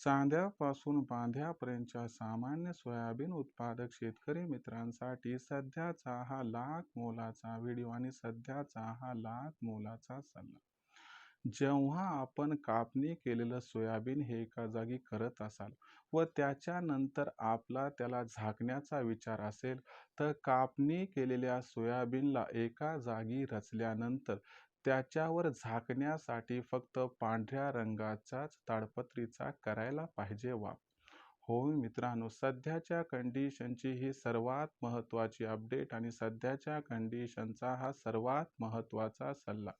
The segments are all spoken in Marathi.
चांद्यापासून बांध्यापर्यंतच्या सामान्य सोयाबीन उत्पादक शेतकरी मित्रांसाठी सध्याचा हा लाख मोलाचा व्हिडिओ आणि सध्याचा हा लाख मोलाचा सल्ला. जेव्हा आपण कापणी केलेलं सोयाबीन हे एका जागी करत असाल व त्याच्यानंतर आपला त्याला झाकण्याचा विचार असेल तर कापणी केलेल्या सोयाबीनला एका जागी रचल्यानंतर त्याच्यावर झाकण्यासाठी फक्त पांढऱ्या रंगाचाच ताडपत्रीचा करायला पाहिजे वाप हो मित्रांनो सध्याच्या कंडिशनची ही सर्वात महत्त्वाची अपडेट आणि सध्याच्या कंडिशनचा हा सर्वात महत्त्वाचा सल्ला.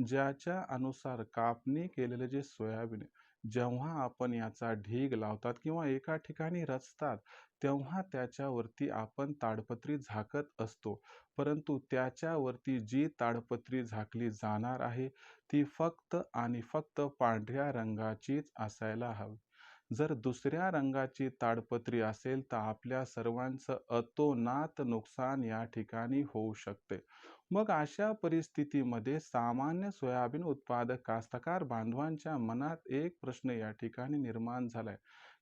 ज्याच्या अनुसार कापणी केलेले जे सोयाबीन जेव्हा आपण याचा ढीग लावतात किंवा एका ठिकाणी रचतात तेव्हा त्याच्यावरती आपण ताडपत्री झाकत असतो. परंतु त्याच्यावरती जी ताडपत्री झाकली जाणार आहे ती फक्त आणि फक्त पांढऱ्या रंगाचीच असायला हवी. जर दुसऱ्या रंगाची ताडपत्री असेल तर आपल्या सर्वांचं अतोनात नुकसान या ठिकाणी होऊ शकते. मग अशा परिस्थितीमध्ये सामान्य सोयाबीन उत्पादक कास्तकार बांधवांच्या मनात एक प्रश्न या ठिकाणी निर्माण झालाय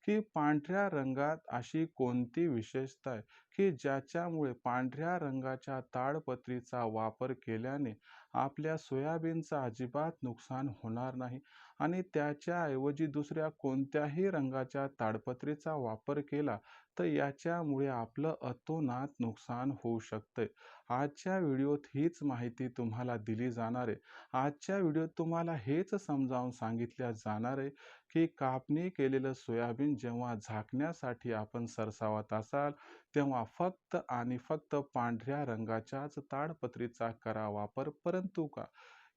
की पांढऱ्या रंगात अशी कोणती विशेषता आहे की ज्याच्यामुळे पांढऱ्या रंगाच्या ताडपत्रीचा वापर केल्याने आपल्या सोयाबीनचं अजिबात नुकसान होणार नाही? आणि त्याच्याऐवजी दुसऱ्या कोणत्याही रंगाच्या ताडपत्रीचा वापर केला तर याच्यामुळे आपलं अतोनात नुकसान होऊ शकते आजच्या व्हिडिओत हीच माहिती तुम्हाला दिली जाणार आहे. आजच्या व्हिडिओत तुम्हाला हेच समजावून सांगितल्या जाणार आहे की कापणी केलेलं सोयाबीन जेव्हा झाकण्यासाठी आपण सरसावत असाल तेव्हा फक्त आणि फक्त पांढऱ्या रंगाच्याच ताडपत्रीचा करा वापर परंतु का?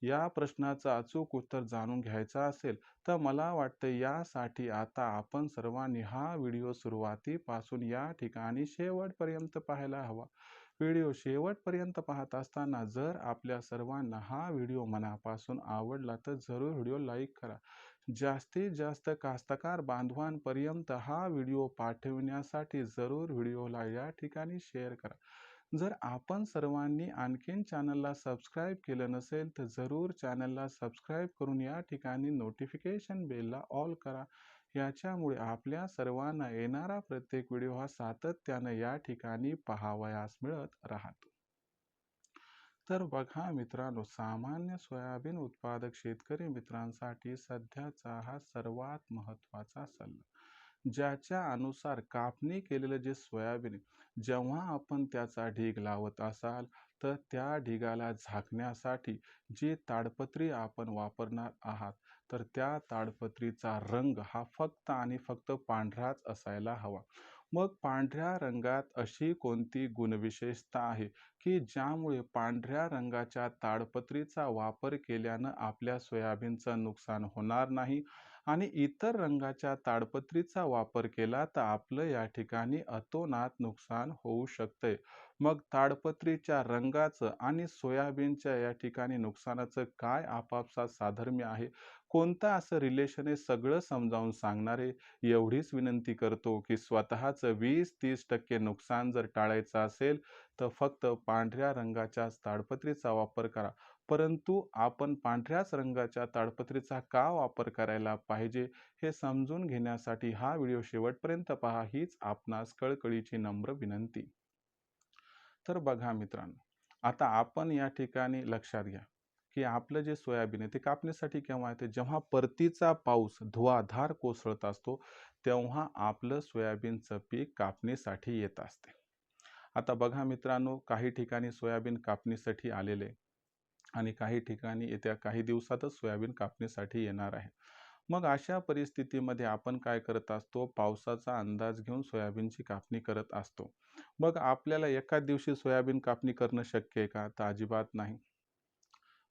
या प्रश्नाचं अचूक उत्तर जाणून घ्यायचं असेल तर मला वाटतं यासाठी आता आपण सर्वांनी हा व्हिडिओ सुरुवातीपासून या ठिकाणी शेवटपर्यंत पाहायला हवा. व्हिडिओ शेवटपर्यंत पाहत असताना जर आपल्या सर्वांना हा व्हिडिओ मनापासून आवडला तर जरूर व्हिडिओ लाईक करा. जास्तीत जास्त कास्तकार बांधवांपर्यंत हा व्हिडिओ पाठविण्यासाठी जरूर व्हिडिओला या ठिकाणी शेअर करा. जर आपण सर्वांनी आणखीन चॅनलला सबस्क्राईब केलं नसेल तर जरूर चॅनलला सबस्क्राईब करून या ठिकाणी नोटिफिकेशन बेलला ऑल करा. याच्यामुळे आपल्या सर्वांना येणारा प्रत्येक व्हिडिओ हा सातत्यानं या ठिकाणी पाहावयास मिळत राहतो. तर बघा मित्रांनो सामान्य सोयाबीन उत्पादक शेतकरी मित्रांसाठी सध्याचा हा सर्वात महत्त्वाचा सल्ला. ज्याच्या अनुसार कापणी केलेलं जे सोयाबीन जेव्हा आपण त्याचा ढीग लावत असाल तर त्या ढिगाला झाकण्यासाठी जी ताडपत्री आपण वापरणार आहात तर त्या ताडपत्रीचा रंग हा फक्त आणि फक्त पांढराच असायला हवा. मग पांढऱ्या रंगात अशी कोणती गुणविशेषता आहे की ज्यामुळे पांढऱ्या रंगाच्या ताडपत्रीचा वापर केल्यानं आपल्या सोयाबीनचं नुकसान होणार नाही? आणि इतर रंगाच्या ताडपत्रीचा वापर केला तर आपलं या ठिकाणी अतोनात नुकसान होऊ शकते मग ताडपत्रीच्या रंगाचं आणि सोयाबीनच्या या ठिकाणी नुकसानाचं काय आपापसात साधर्म्य आहे? कोणतं असं रिलेशन आहे सगळं समजावून सांगणारे? एवढीच विनंती करतो की स्वतःचं वीस तीस टक्के नुकसान जर टाळायचं असेल तर फक्त पांढऱ्या रंगाच्या ताडपत्रीचा वापर करा. परंतु आपण पांढऱ्याच रंगाच्या ताडपत्रीचा का वापर करायला पाहिजे हे समजून घेण्यासाठी हा व्हिडिओ शेवटपर्यंत पहा. हीच आपणास कळकळीची नम्र विनंती. तर बघा मित्रांनो आता आपण या ठिकाणी लक्षात घ्या. की आपलं जे सोयाबीन आहे ते कापणीसाठी केव्हा येते जेव्हा परतीचा पाऊस धुवाधार कोसळत असतो तेव्हा आपलं सोयाबीनचं पीक कापणीसाठी येत असते. आता बघा मित्रांनो काही ठिकाणी सोयाबीन कापणीसाठी आलेले आणि काही ठिकाणी येत्या काही दिवसातच सोयाबीन कापणीसाठी येणार आहे. मग अशा परिस्थितीमध्ये आपण काय करत असतो? पावसाचा अंदाज घेऊन सोयाबीनची कापणी करत असतो. मग आपल्याला एका दिवशी सोयाबीन कापणी करणं शक्य आहे का? तर अजिबात नाही.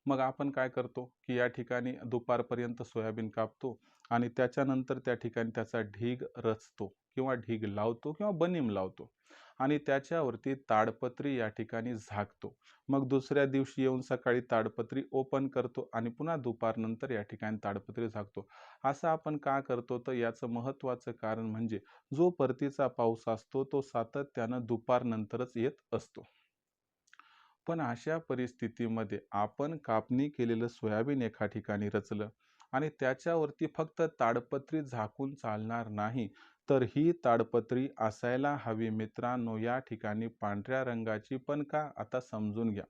मग आपण काय करतो की या ठिकाणी दुपारपर्यंत सोयाबीन कापतो आणि त्याच्यानंतर त्या ठिकाणी त्याचा ढीग रचतो किंवा ढीग लावतो किंवा बनीम लावतो आणि त्याच्यावरती ताडपत्री या ठिकाणी झाकतो. मग दुसऱ्या दिवशी येऊन सकाळी ताडपत्री ओपन करतो आणि पुन्हा दुपारनंतर या ठिकाणी ताडपत्री झाकतो. असं आपण का करतो? तर याचं महत्त्वाचं कारण म्हणजे जो परतीचा पाऊस असतो तो सातत्यानं दुपारनंतरच येत असतो. पण अशा परिस्थितीमध्ये आपण कापणी केलेलं सोयाबीन एका ठिकाणी रचलं आणि त्याच्यावरती फक्त ताडपत्री झाकून चालणार नाही तर ही ताडपत्री असायला हवी. मित्रांनो या ठिकाणी पांढऱ्या रंगाची पण का? आता समजून घ्या.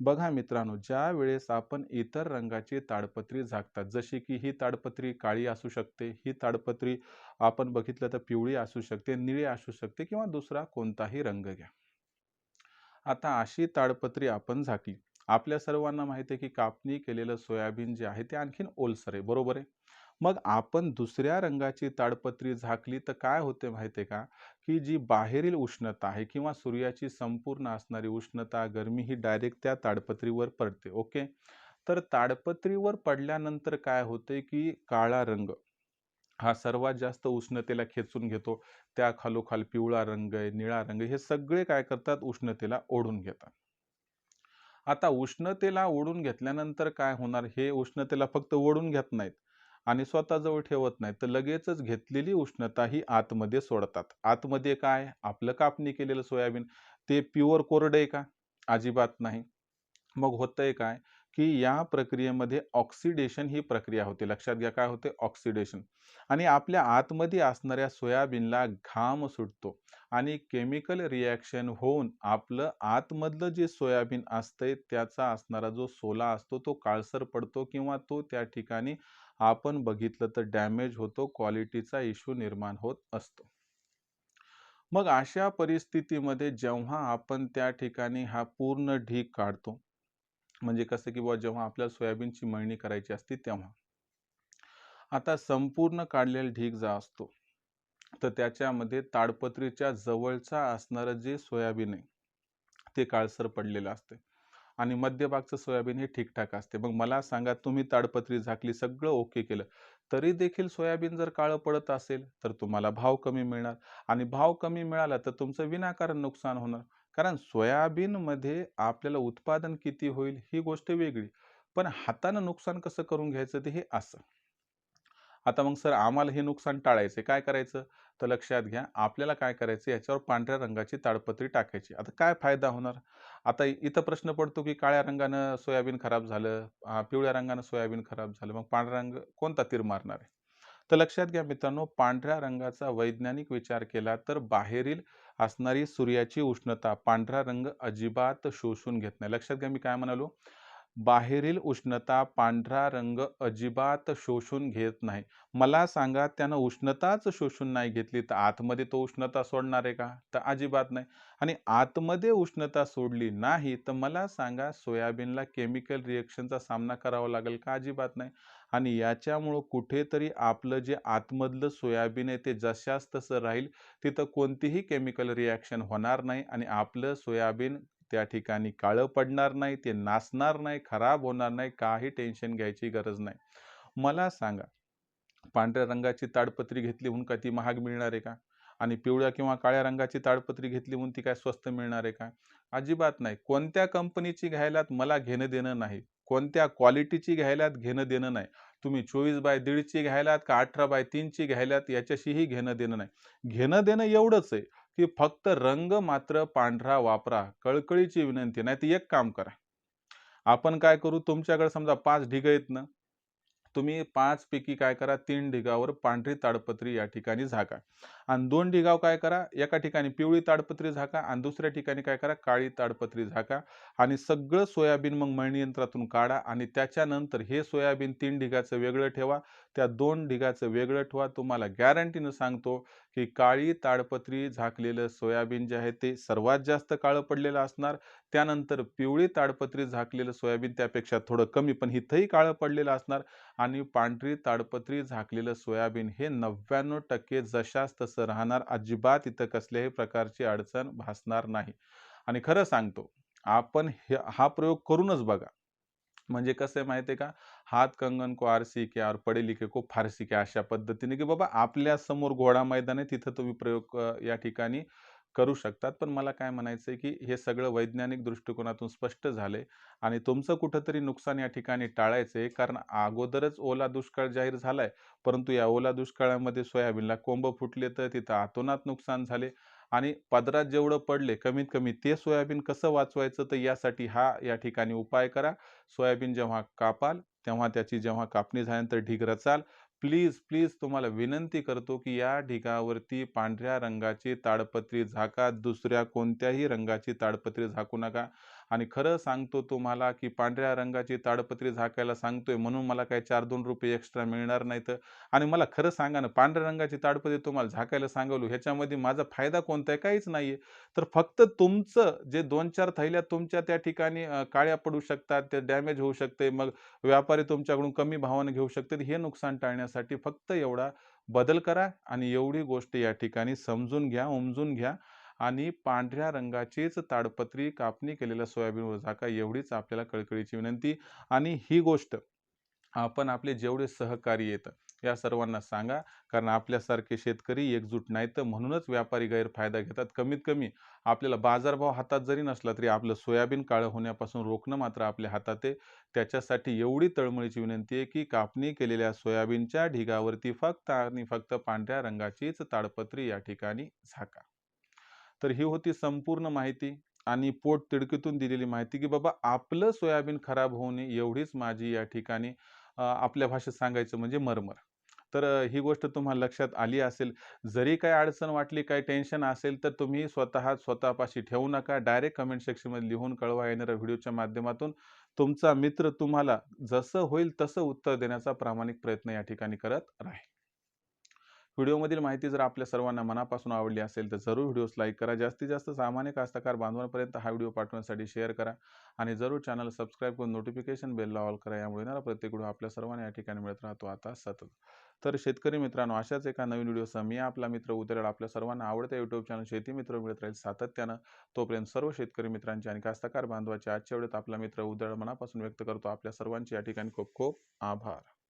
बघा मित्रांनो ज्या वेळेस आपण इतर रंगाची ताडपत्री झाकतात जशी की ही ताडपत्री काळी असू शकते ही ताडपत्री आपण बघितलं तर पिवळी असू शकते निळी असू शकते किंवा दुसरा कोणताही रंग घ्या. आता अशी ताडपत्री आपण झाकली आपल्या सर्वांना माहिती आहे की कापणी केलेलं सोयाबीन जे आहे ते आणखीन ओलसर आहे बरोबर आहे? मग आपण दुसऱ्या रंगाची ताडपत्री झाकली तर काय होते माहिती आहे का? की जी बाहेरील उष्णता आहे किंवा सूर्याची संपूर्ण असणारी उष्णता गरमी ही डायरेक्ट त्या ताडपत्रीवर पडते ओके? तर ताडपत्रीवर पडल्यानंतर काय होते की काळा रंग हा सर्वात जास्त उष्णतेला खेचून घेतो. त्या खालोखाल पिवळा रंग आहे निळा रंग हे सगळे काय करतात? उष्णतेला ओढून घेतात. आता उष्णतेला ओढून घेतल्यानंतर काय होणार? हे उष्णतेला फक्त ओढून घेत नाहीत आणि स्वतःजवळ ठेवत नाहीत. तर लगेचच घेतलेली उष्णता ही आतमध्ये सोडतात. आतमध्ये काय? आपलं कापणी केलेलं सोयाबीन. ते प्युअर कोरडे आहे का? अजिबात नाही. मग होतंय काय? की या प्रक्रियेमध्ये ऑक्सिडेशन ही प्रक्रिया होते. लक्षात घ्या काय होते? ऑक्सिडेशन आणि आपल्या आतमध्ये असणाऱ्या सोयाबीनला घाम सुटतो आणि केमिकल रिॲक्शन होऊन आपलं आतमधलं जे सोयाबीन असतंय त्याचा असणारा जो सोला असतो तो काळसर पडतो किंवा तो त्या ठिकाणी आपण बघितलं तर डॅमेज होतो क्वालिटीचा इश्यू निर्माण होत असतो. मग अशा परिस्थितीमध्ये जेव्हा आपण त्या ठिकाणी हा पूर्ण ढीक काढतो म्हणजे कसं की बुवा जेव्हा आपल्याला सोयाबीनची मळणी करायची असते तेव्हा. आता संपूर्ण काढलेला ढीक जा असतो तर त्याच्यामध्ये ताडपत्रीच्या जवळचा असणारं जे सोयाबीन आहे ते काळसर पडलेलं असते आणि मध्यभागचं सोयाबीन हे ठीकठाक असते मग मला सांगा तुम्ही ताडपत्री झाकली सगळं ओके केलं तरी देखील सोयाबीन जर काळं पडत असेल तर तुम्हाला भाव कमी मिळणार. आणि भाव कमी मिळाला तर तुमचं विनाकारण नुकसान होणार. कारण सोयाबीनमध्ये आपल्याला उत्पादन किती होईल ही गोष्ट वेगळी. पण हातानं नुकसान कसं करून घ्यायचं ते हे असं. आता मग सर आम्हाला हे नुकसान टाळायचं काय करायचं? तर लक्षात घ्या आपल्याला काय करायचं याच्यावर पांढऱ्या रंगाची ताडपत्री टाकायची. आता काय फायदा होणार? आता इथं प्रश्न पडतो की काळ्या रंगानं सोयाबीन खराब झालं पिवळ्या रंगानं सोयाबीन खराब झालं मग पांढरा रंग कोणता तीर मारणार आहे? तर लक्षात घ्या मित्रांनो पांढऱ्या रंगाचा वैज्ञानिक विचार केला तर बाहेरील असणारी सूर्याची उष्णता पांढरा रंग अजिबात शोषून घेत नाही. लक्षात घ्या मी काय म्हणालो? बाहेरील उष्णता पांढरा रंग अजिबात शोषून घेत नाही. मला सांगा त्यानं उष्णताच शोषून नाही घेतली तर आतमध्ये तो उष्णता सोडणार आहे का? तर अजिबात नाही. आणि आतमध्ये उष्णता सोडली नाही तर मला सांगा सोयाबीनला केमिकल रिएक्शनचा सामना करावा लागेल का? अजिबात नाही. आणि याच्यामुळं कुठेतरी आपलं जे आतमधलं सोयाबीन आहे ते जशास तसं राहील तिथं कोणतीही केमिकल रिॲक्शन होणार नाही आणि आपलं सोयाबीन त्या ठिकाणी काळं पडणार नाही ते नासणार नाही खराब होणार नाही काही टेन्शन घ्यायची गरज नाही. मला सांगा पांढऱ्या रंगाची ताडपत्री घेतली म्हणून का ती महाग मिळणार आहे का? आणि पिवळ्या किंवा काळ्या रंगाची ताडपत्री घेतली म्हणून ती काय स्वस्त मिळणार आहे का? अजिबात नाही. कोणत्या कंपनीची घ्यायलात मला घेणं देणं नाही. कोणत्या क्वालिटीची घ्यायलात घेणं देणं नाही. तुम्ही चोवीस बाय दीडची घ्यायलात का अठरा बाय तीनची घ्यायलात याच्याशीही घेणं देणं नाही. घेणं देणं एवढंच आहे की फक्त रंग मात्र पांढरा वापरा कळकळीची विनंती नाही तर एक काम करा. आपण काय करू तुमच्याकडे समजा पाच ढिग आहेत ना तुम्ही पाच पैकी काय करा तीन ढिगावर पांढरी ताडपत्री या ठिकाणी झाका. आणि दोन ढिगाव काय करा एका ठिकाणी पिवळी ताडपत्री झाका आणि दुसऱ्या ठिकाणी काय करा काळी ताडपत्री झाका आणि सगळं सोयाबीन मग मळणी यंत्रातून काढा आणि त्याच्यानंतर हे सोयाबीन तीन ढिगाचं वेगळं ठेवा. त्या दोन ढिगाचं वेगळं ठेवा. तुम्हाला गॅरंटीनं सांगतो की काळी ताडपत्री झाकलेलं सोयाबीन जे आहे ते सर्वात जास्त काळं पडलेलं असणार. त्यानंतर पिवळी ताडपत्री झाकलेलं सोयाबीन त्यापेक्षा थोडं कमी पण इथंही काळं पडलेलं असणार. आणि पांढरी ताडपत्री झाकलेलं सोयाबीन हे नव्याण्णव टक्के जशास तसं राहणार? अजिबात इथं कसल्याही प्रकारची अडचण भासणार नाही. आणि खरं सांगतो आपण हा प्रयोग करूनच बघा. म्हणजे कसं आहे माहिती आहे का? हात कंगन को आरसी के और पडे लिखे को फारसी के अशा पद्धतीने की बाबा आपल्यासमोर घोडा मैदान आहे तिथं तुम्ही प्रयोग या ठिकाणी करू शकतात. पण मला काय म्हणायचं आहे की हे सगळं वैज्ञानिक दृष्टिकोनातून स्पष्ट झाले आणि तुमचं कुठंतरी नुकसान या ठिकाणी टाळायचं आहे कारण अगोदरच ओला दुष्काळ जाहीर झालाय परंतु या ओला दुष्काळामध्ये सोयाबीनला कोंब फुटले तर तिथं आतोनात नुकसान झाले आणि पदरात जेवढं पडले कमीत कमी ते सोयाबीन कसं वाचवायचं तर यासाठी हा या ठिकाणी उपाय करा. सोयाबीन जेव्हा कापाल तेव्हा त्याची जेव्हा कापणी झाल्यानंतर ढीग रचाल प्लीज प्लीज तुम्हाला विनंती करतो की या ढिगावरती पांढऱ्या रंगाची ताडपत्री झाका दुसऱ्या कोणत्याही रंगाची ताडपत्री झाकू नका. आणि खरं सांगतो तुम्हाला की पांढऱ्या रंगाची ताडपत्री झाकायला सांगतोय म्हणून मला काही चार दोन रुपये एक्स्ट्रा मिळणार नाहीत. आणि मला खरं सांगा ना पांढऱ्या रंगाची ताडपत्री तुम्हाला झाकायला सांगवलो ह्याच्यामध्ये माझा फायदा कोणता आहे? काहीच नाहीये. तर फक्त तुमचं जे दोन चार थैल्या तुमच्या त्या ठिकाणी काळ्या पडू शकतात ते डॅमेज होऊ शकते मग व्यापारी तुमच्याकडून कमी भावाने घेऊ शकतात हे नुकसान टाळण्यासाठी फक्त एवढा बदल करा आणि एवढी गोष्ट या ठिकाणी समजून घ्या उमजून घ्या. आणि पांढऱ्या रंगाचीच ताडपत्री कापणी केलेल्या सोयाबीनवर झाका एवढीच आपल्याला कळकळीची विनंती. आणि ही गोष्ट आपण आपले जेवढे सहकारी येतं या सर्वांना सांगा. कारण आपल्यासारखे शेतकरी एकजूट नाही तर म्हणूनच व्यापारी गैरफायदा घेतात. कमीत कमी आपल्याला बाजारभाव हातात जरी नसला तरी आपलं सोयाबीन काळं होण्यापासून रोखणं मात्र आपल्या हातात आहे. त्याच्यासाठी एवढी तळमळीची विनंती आहे की कापणी केलेल्या सोयाबीनच्या ढिगावरती फक्त आणि फक्त पांढऱ्या रंगाचीच ताडपत्री या ठिकाणी झाका. तर ही होती संपूर्ण माहिती आणि पोट तिडकीतून दिलेली माहिती की बाबा आपलं सोयाबीन खराब होऊ नये एवढीच माझी या ठिकाणी आपल्या भाषेत सांगायचं म्हणजे मरमर. तर ही गोष्ट तुम्हाला लक्षात आली असेल. जरी काही अडचण वाटली काही टेन्शन असेल तर तुम्ही स्वतः स्वतःपाशी ठेवू नका. डायरेक्ट कमेंट सेक्शनमध्ये लिहून कळवा येणाऱ्या व्हिडिओच्या माध्यमातून. तुमचा मित्र तुम्हाला जसं होईल तसं उत्तर देण्याचा प्रामाणिक प्रयत्न या ठिकाणी करत राहील. व्हिडिओमधील माहिती जर आपल्या सर्वांना मनापासून आवडली असेल तर जरूर व्हिडिओस लाईक करा. जास्तीत जास्त सामान्य कास्तकार बांधवांपर्यंत हा व्हिडिओ पाठवण्यासाठी शेअर करा आणि जरूर चॅनल सबस्क्राईब करून नोटिफिकेशन बेलला ऑल करा. यामुळे येणारा प्रत्येक व्हिडिओ आपल्या सर्वांना या ठिकाणी मिळत राहतो. आता सतत. तर शेतकरी मित्रांनो अशाच एका नवीन व्हिडिओसह मी आपला मित्र उतरेल आपल्या सर्वांना आवडत्या यूट्यूब चॅनल शेती मित्र मिळत राहील सातत्यानं. तोपर्यंत सर्व शेतकरी मित्रांचे आणि कास्तकार बांधवाचे आजच्या वेळेत आपला मित्र उदळ मनापासून व्यक्त करतो. आपल्या सर्वांचे या ठिकाणी खूप खूप आभार.